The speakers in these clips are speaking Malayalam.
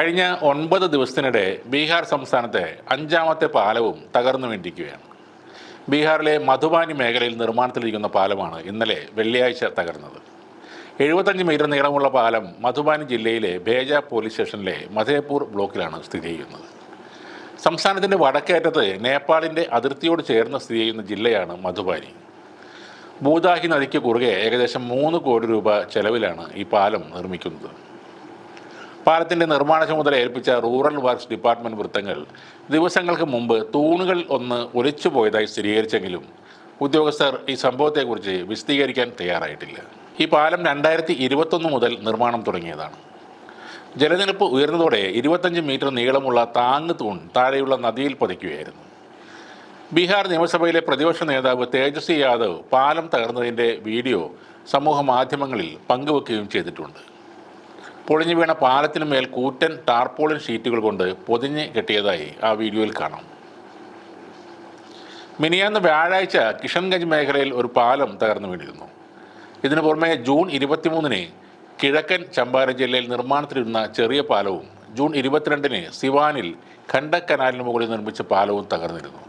കഴിഞ്ഞ ഒൻപത് ദിവസത്തിനിടെ ബീഹാർ സംസ്ഥാനത്തെ അഞ്ചാമത്തെ പാലവും തകർന്നു വേണ്ടിയിരിക്കുകയാണ് ബീഹാറിലെ മധുബാനി മേഖലയിൽ നിർമ്മാണത്തിലിരിക്കുന്ന പാലമാണ് ഇന്നലെ വെള്ളിയാഴ്ച തകർന്നത്. എഴുപത്തഞ്ച് മീറ്റർ നീളമുള്ള പാലം മധുബാനി ജില്ലയിലെ ബേജ പോലീസ് സ്റ്റേഷനിലെ മധേപൂർ ബ്ലോക്കിലാണ് സ്ഥിതി ചെയ്യുന്നത്. സംസ്ഥാനത്തിന്റെ വടക്കേറ്റത്ത് നേപ്പാളിന്റെ അതിർത്തിയോട് ചേർന്ന് സ്ഥിതി ചെയ്യുന്ന ജില്ലയാണ് മധുബാനി. ഭൂതാഹി നദിക്ക് കുറുകെ ഏകദേശം മൂന്ന് കോടി രൂപ ചെലവിലാണ് ഈ പാലം നിർമ്മിക്കുന്നത്. പാലത്തിന്റെ നിർമ്മാണ ചുമതല ഏൽപ്പിച്ച റൂറൽ വർക്ക്സ് ഡിപ്പാർട്ട്മെന്റ് വൃത്തങ്ങൾ ദിവസങ്ങൾക്ക് മുമ്പ് തൂണുകൾ ഒന്ന് ഒലിച്ചു പോയതായി സ്ഥിരീകരിച്ചെങ്കിലും ഉദ്യോഗസ്ഥർ ഈ സംഭവത്തെക്കുറിച്ച് വിശദീകരിക്കാൻ തയ്യാറായിട്ടില്ല. ഈ പാലം രണ്ടായിരത്തി ഇരുപത്തൊന്ന് മുതൽ നിർമ്മാണം തുടങ്ങിയതാണ്. ജലനിരപ്പ് ഉയർന്നതോടെ ഇരുപത്തഞ്ച് മീറ്റർ നീളമുള്ള താങ്ങ് തൂൺ താഴെയുള്ള നദിയിൽ പതിക്കുകയായിരുന്നു. ബീഹാർ നിയമസഭയിലെ പ്രതിപക്ഷ നേതാവ് തേജസ്വി യാദവ് പാലം തകർന്നതിന്റെ വീഡിയോ സമൂഹ മാധ്യമങ്ങളിൽ പങ്കുവെക്കുകയും ചെയ്തിട്ടുണ്ട്. പൊളിഞ്ഞു വീണ പാലത്തിന് മേൽ കൂറ്റൻ ടാർപോളിൻ ഷീറ്റുകൾ കൊണ്ട് പൊതിഞ്ഞ് കെട്ടിയതായി ആ വീഡിയോയിൽ കാണാം. മിനിയാന്ന് വ്യാഴാഴ്ച കിഷൻഗഞ്ച് മേഖലയിൽ ഒരു പാലം തകർന്നു വീണിരുന്നു. ഇതിനു പുറമെ ജൂൺ ഇരുപത്തിമൂന്നിന് കിഴക്കൻ ചമ്പാരൻ ജില്ലയിൽ നിർമ്മാണത്തിലിരുന്ന ചെറിയ പാലവും ജൂൺ ഇരുപത്തിരണ്ടിന് സിവാനിൽ ഖണ്ഡക് കനാലിന് മുകളിൽ നിർമ്മിച്ച പാലവും തകർന്നിരുന്നു.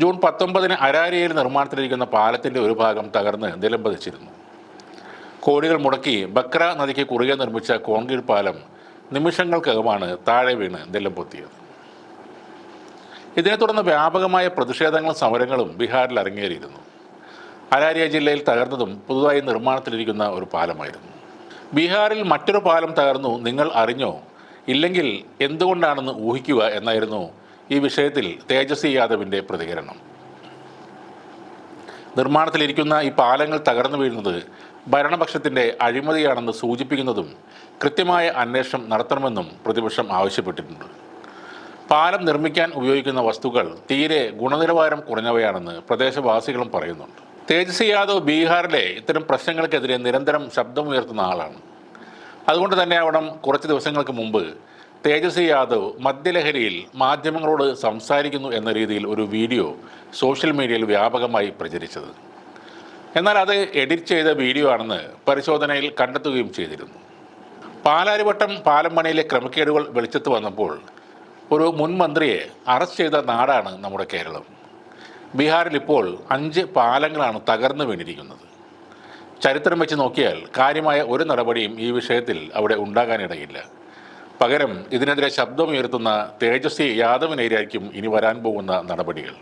ജൂൺ പത്തൊമ്പതിന് അരാരിയയിൽ നിർമ്മാണത്തിലിരിക്കുന്ന പാലത്തിന്റെ ഒരു ഭാഗം തകർന്ന് നിലംപതിച്ചിരുന്നു. കോടികൾ മുടക്കി ബക്ര നദിക്ക് കുറുകെ നിർമ്മിച്ച കോൺക്രീറ്റ് പാലം നിമിഷങ്ങൾക്കകമാണ് താഴെ വീണ് നിലം പൊത്തിയത്. ഇതേ തുടർന്ന് വ്യാപകമായ പ്രതിഷേധങ്ങളും സമരങ്ങളും ബീഹാറിൽ അരങ്ങേറിയിരുന്നു. അരാരിയ ജില്ലയിൽ തകർന്നതും പുതുതായി നിർമ്മാണത്തിലിരിക്കുന്ന ഒരു പാലമായിരുന്നു. ബീഹാറിൽ മറ്റൊരു പാലം തകർന്നു നിങ്ങൾ അറിഞ്ഞോ? ഇല്ലെങ്കിൽ എന്തുകൊണ്ടാണെന്ന് ഊഹിക്കുക എന്നായിരുന്നു ഈ വിഷയത്തിൽ തേജസ്വി യാദവിന്റെ പ്രതികരണം. നിർമ്മാണത്തിലിരിക്കുന്ന ഈ പാലങ്ങൾ തകർന്നു വീഴുന്നത് ഭരണപക്ഷത്തിന്റെ അഴിമതിയാണെന്ന് സൂചിപ്പിക്കുന്നതും കൃത്യമായ അന്വേഷണം നടത്തണമെന്നും പ്രതിപക്ഷം ആവശ്യപ്പെട്ടിട്ടുണ്ട്. പാലം നിർമ്മിക്കാൻ ഉപയോഗിക്കുന്ന വസ്തുക്കൾ തീരെ ഗുണനിലവാരം കുറഞ്ഞവയാണെന്ന് പ്രദേശവാസികളും പറയുന്നുണ്ട്. തേജസ്വി യാദവ് ബീഹാറിലെ ഇത്തരം പ്രശ്നങ്ങൾക്കെതിരെ നിരന്തരം ശബ്ദമുയർത്തുന്ന ആളാണ്. അതുകൊണ്ട് തന്നെ അവിടം കുറച്ച് ദിവസങ്ങൾക്ക് മുമ്പ് തേജസ്വി യാദവ് മദ്യലഹരിയിൽ മാധ്യമങ്ങളോട് സംസാരിക്കുന്നു എന്ന രീതിയിൽ ഒരു വീഡിയോ സോഷ്യൽ മീഡിയയിൽ വ്യാപകമായി പ്രചരിച്ചത്. എന്നാൽ അത് എഡിറ്റ് ചെയ്ത വീഡിയോ ആണെന്ന് പരിശോധനയിൽ കണ്ടെത്തുകയും ചെയ്തിരുന്നു. പാലാരിവട്ടം പാലം പണിയിലെ ക്രമക്കേടുകൾ വെളിച്ചത്ത് വന്നപ്പോൾ ഒരു മുൻ മന്ത്രിയെ അറസ്റ്റ് ചെയ്ത നാടാണ് നമ്മുടെ കേരളം. ബീഹാറിൽ ഇപ്പോൾ അഞ്ച് പാലങ്ങളാണ് തകർന്നു വീണിരിക്കുന്നത്. ചരിത്രം വെച്ച് നോക്കിയാൽ കാര്യമായ ഒരു നടപടിയും ഈ വിഷയത്തിൽ അവിടെ ഉണ്ടാകാനിടയില്ല. പകരം ഇതിനെതിരെ ശബ്ദമുയർത്തുന്ന തേജസ്വി യാദവിനെതിരായിരിക്കും ഇനി വരാൻ പോകുന്ന നടപടികൾ.